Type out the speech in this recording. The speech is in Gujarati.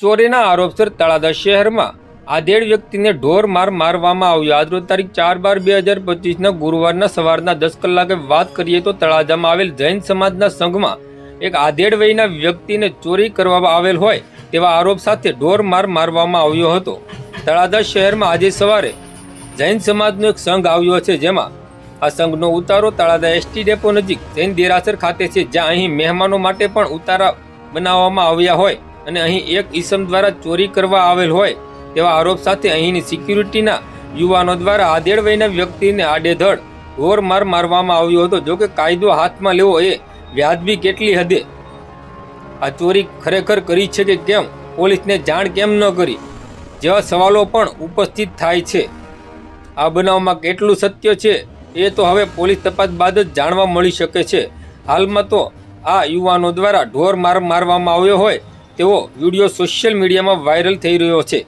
ચોરીના આરોપસર તળાદા શહેરમાં. આધેડ વ્યક્તિને ઢોર માર મારવામાં આવ્યો. આજરોજ તારીખ ચાર બાર બે હજાર પચીસના ગુરુવારના સવારના દસ કલાકે વાત કરીએ તો તળાજામાં આવેલ જૈન સમાજના સંઘમાં એક આધેડ વયના વ્યક્તિને ચોરી કરવામાં આવેલ હોય તેવા આરોપ સાથે ઢોર માર મારવામાં આવ્યો હતો. તળાજા શહેરમાં આજે સવારે જૈન સમાજનો એક સંઘ આવ્યો છે જેમાં આ સંઘનો ઉતારો તળાજા એસટી ડેપો નજીક જૈન દેરાસર ખાતે છે, જ્યાં અહીં મહેમાનો માટે પણ ઉતારા બનાવવામાં આવ્યા હોય. અને અહીં એક ઈસમ દ્વારા ચોરી કરવા આવેલ હોય તેવા આરોપ સાથે અહીંની સિક્યુરિટીના યુવાનો દ્વારા આધેડ વયના વ્યક્તિને આડેધડ ઢોર માર મારવામાં આવ્યો હતો. જોકે કાયદો હાથમાં લેવો એ વ્યાજબી કેટલી હદે? આ ચોરી ખરેખર કરી છે કે કેમ? પોલીસને જાણ કેમ ન કરી? જેવા સવાલો પણ ઉપસ્થિત થાય છે. આ બનાવમાં કેટલું સત્ય છે એ તો હવે પોલીસ તપાસ બાદ જ જાણવા મળી શકે છે. હાલમાં તો આ યુવાનો દ્વારા ઢોર માર મારવામાં આવ્યો હોય તેવો વીડિયો સોશિયલ મીડિયામાં વાયરલ થઈ રહ્યો છે.